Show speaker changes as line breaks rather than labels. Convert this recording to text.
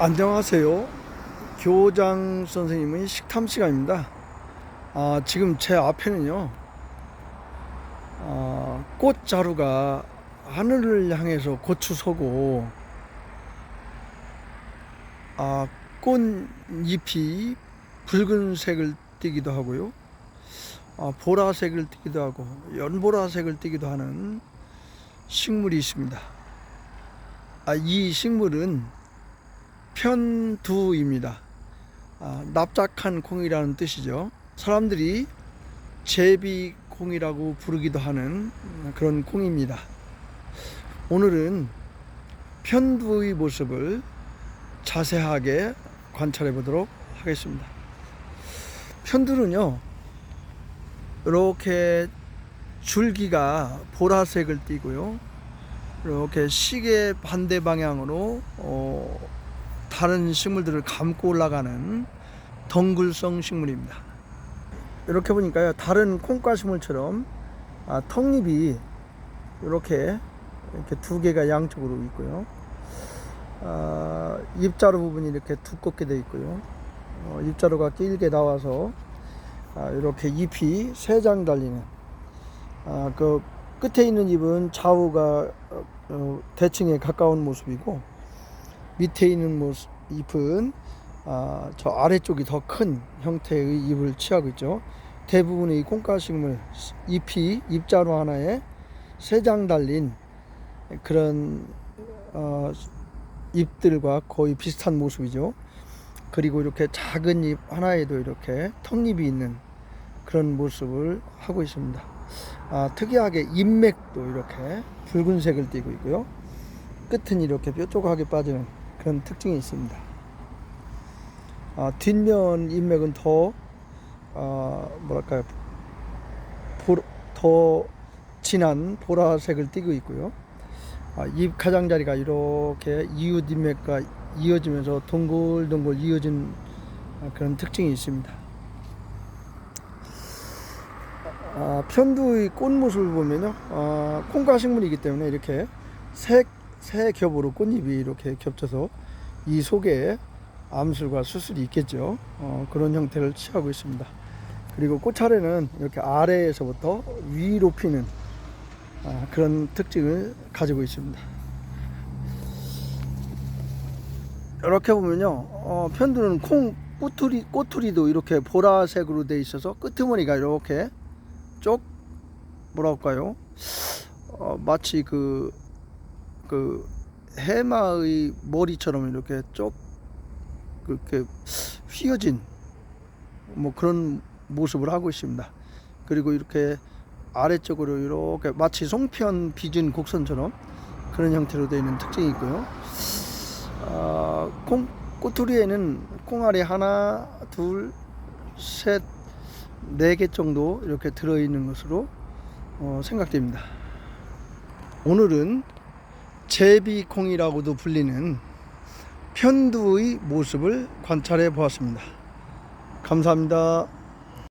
안녕하세요. 교장 선생님의 식탐 시간입니다. 아, 지금 제 앞에는요, 아, 꽃자루가 하늘을 향해서 고추 서고, 아, 꽃잎이 붉은색을 띠기도 하고요, 아, 보라색을 띠기도 하고, 연보라색을 띠기도 하는 식물이 있습니다. 아, 이 식물은 편두입니다. 아, 납작한 콩이라는 뜻이죠. 사람들이 제비 콩이라고 부르기도 하는 그런 콩입니다. 오늘은 편두의 모습을 자세하게 관찰해 보도록 하겠습니다. 편두는요, 이렇게 줄기가 보라색을 띠고요. 이렇게 시계 반대 방향으로 어, 다른 식물들을 감고 올라가는 덩굴성 식물입니다. 이렇게 보니까요, 다른 콩과 식물처럼 아, 턱잎이 이렇게 이렇게 두 개가 양쪽으로 있고요. 아, 잎자루 부분이 이렇게 두껍게 되어 있고요. 어, 잎자루가 길게 나와서 아, 이렇게 잎이 세 장 달리는 아, 그 끝에 있는 잎은 좌우가 어, 어, 대칭에 가까운 모습이고 밑에 있는 모습, 잎은 아, 저 아래쪽이 더 큰 형태의 잎을 취하고 있죠. 대부분의 콩가식물 잎이 잎자루 하나에 세 장 달린 그런 어, 잎들과 거의 비슷한 모습이죠. 그리고 이렇게 작은 잎 하나에도 이렇게 턱잎이 있는 그런 모습을 하고 있습니다. 아, 특이하게 잎맥도 이렇게 붉은색을 띠고 있고요. 끝은 이렇게 뾰족하게 빠지는 그런 특징이 있습니다. 아, 뒷면 잎맥은 더 아, 뭐랄까요 보, 더 진한 보라색을 띠고 있고요. 아, 잎 가장자리가 이렇게 이웃 잎맥과 이어지면서 동글동글 이어진 아, 그런 특징이 있습니다. 아, 편두의 꽃 모습을 보면요, 아, 콩과 식물이기 때문에 이렇게 색, 새 겹으로 꽃잎이 이렇게 겹쳐서 이 속에 암술과 수술이 있겠죠. 어, 그런 형태를 취하고 있습니다. 그리고 꽃차례는 이렇게 아래에서부터 위로 피는 아, 그런 특징을 가지고 있습니다. 이렇게 보면요, 어, 편두는 콩 꼬투리, 꼬투리도 이렇게 보라색으로 돼 있어서 끄트머리가 이렇게 쪽 뭐랄까요? 어, 마치 그, 그 해마의 머리처럼 이렇게 쪽 그렇게 휘어진 뭐 그런 모습을 하고 있습니다. 그리고 이렇게 아래쪽으로 이렇게 마치 송편 빚은 곡선처럼 그런 형태로 되어 있는 특징이 있고요. 아, 콩 꼬투리에는 콩알이 하나, 둘, 셋, 네 개 정도 이렇게 들어 있는 것으로 어, 생각됩니다. 오늘은 제비콩이라고도 불리는 편두의 모습을 관찰해 보았습니다. 감사합니다.